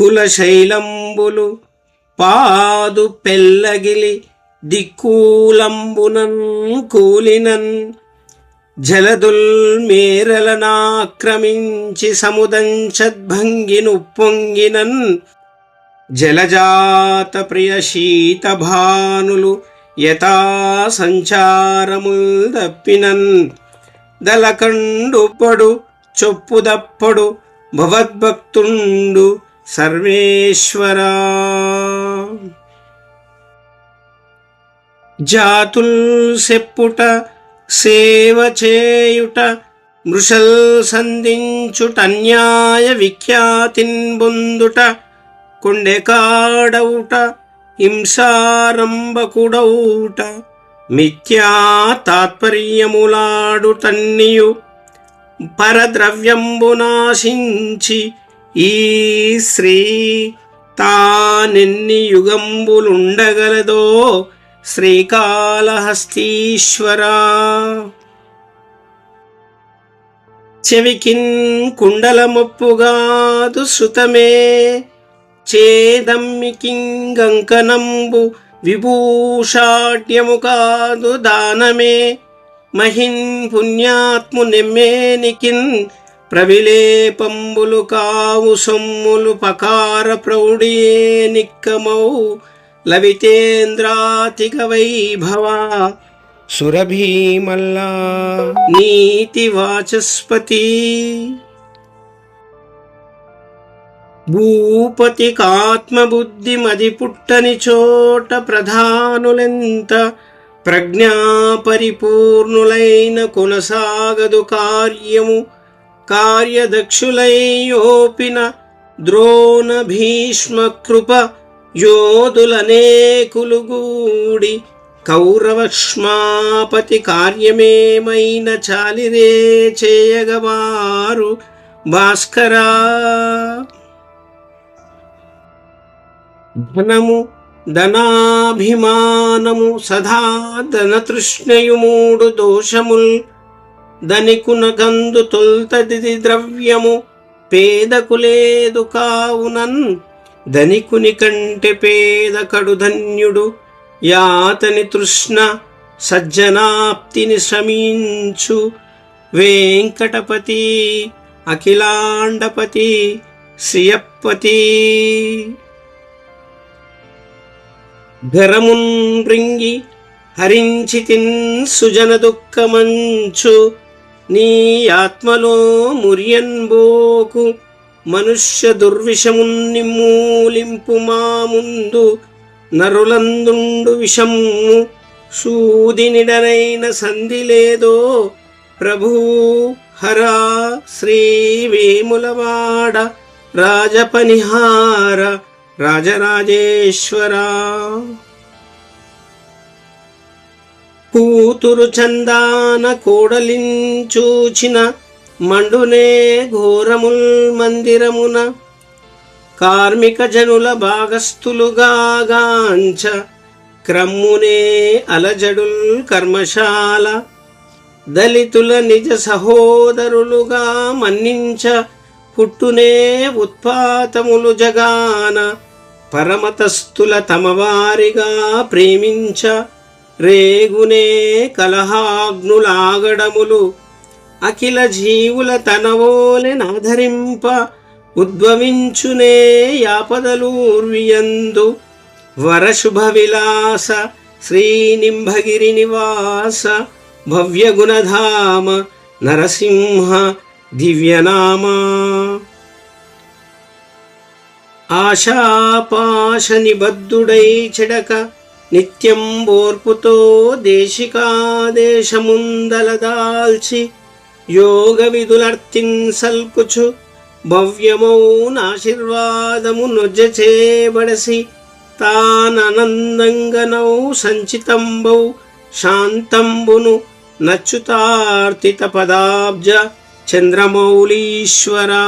కులశైలంబులు పాదు పెల్లగిలి దిక్కూలంబునన్ కూలినన్ జలదుల్ మేరలనాక్రమించి పొంగినన్ జలజాత ప్రియ శీతభానులు యథా సంచారముల్ దప్పినన్ దలకండుపడు చొప్పుదప్పడు భవద్భక్తుండు సర్వేశ్వరా. జాతుల్ సెప్పుట సేవ చేయుట మృషల్ సంధించుట అన్యాయ విఖ్యాతిన్ కొండెకాడవుట హింసారంభకుడౌట మిథ్యా తాత్పర్యములాడుటన్నియు పరద్రవ్యంబు నాశించి ఈ శ్రీ తానెన్ని యుగంబులుండగలదో శ్రీకాళహస్తీశ్వరా. చెవికిన్ కుండలమొప్పుగాదు శృతమే చేదమ్మికింగంకనంబు విభూషాడ్యము కాదు దానమే మహిన్ పుణ్యాత్ము నెమ్మేనికిన్ ప్రవిలేపంబులు కావు సొమ్ములు పకార ప్రౌఢియే నిక్కమౌ లవితేంద్రాతిక వైభవ సురభీమల్లా. నీతి వాచస్పతి. భూపతికాత్మబుద్ధి మది పుట్టని చోట ప్రధానులెంత ప్రజ్ఞా పరిపూర్ణులైన కొనసాగదు కార్యము కార్యదక్షులైయోపిన ద్రోణ భీష్మకృప యోధులనేకులుగూడి గూడి కౌరవక్ష్మాపతి కార్యమేమైన చాలిరే చేయగవారు భాస్కరా. ధనము ధనాభిమానము సదా ధనతృష్ణయు మూడు దోషముల్ ధనికున గందు తొల్తది ద్రవ్యము పేదకు లేదు కావునన్. ధనికుని కంటే పేద కడు ధన్యుడు యాతని తృష్ణ సజ్జనాప్తిని శ్రమించు. వెంకటపతి అఖిలాండపతి శ్రియపతి గరమున్ రింగి హరించితిన్ సుజన దుఃఖమంచు. నీ ఆత్మలో మురియన్బోకు మనుష్య దుర్విషమున్ నిమ్మూలింపు మా ముందు నరులందుండు విషము సూదినిడనైన సంధి లేదో ప్రభూ హరా శ్రీ వేములవాడ రాజపనిహార రాజరాజేశ్వరా. కూతురు చందాన కూడలించూచిన మండునే ఘోరముల్ మందిరమున కార్మిక జనుల భాగస్థులుగాగాంచ క్రమ్మునే అలజడుల్ కర్మశాల దళితుల నిజ సహోదరులుగా మన్నించ పుట్టునే ఉత్పాతములు జగాన పరమతస్థుల తమవారిగా ప్రేమించ రేగునే కలహాగ్నులాగడములు అఖిల జీవుల తనవోలెనాధరింప ఉద్భవించునే యాపదలూర్వియందు వరశుభ విలాస శ్రీనింభగిరి నివాస భవ్యగుణధామ నరసింహ దివ్యనామా. ఆశాపాశ నిబద్ధుడై చెడక నిత్యం బోర్పుతో దేశికాదేశముందలదాల్చి యోగ విధులర్తిన్ సల్కుచు భవ్యమౌనాశీర్వాదము నొజ్జ చేబడసి తానందంగనౌ సంచితంబౌ శాంతంబును నచ్చుతార్తిత పదాబ్జ చంద్రమౌళీశ్వరా.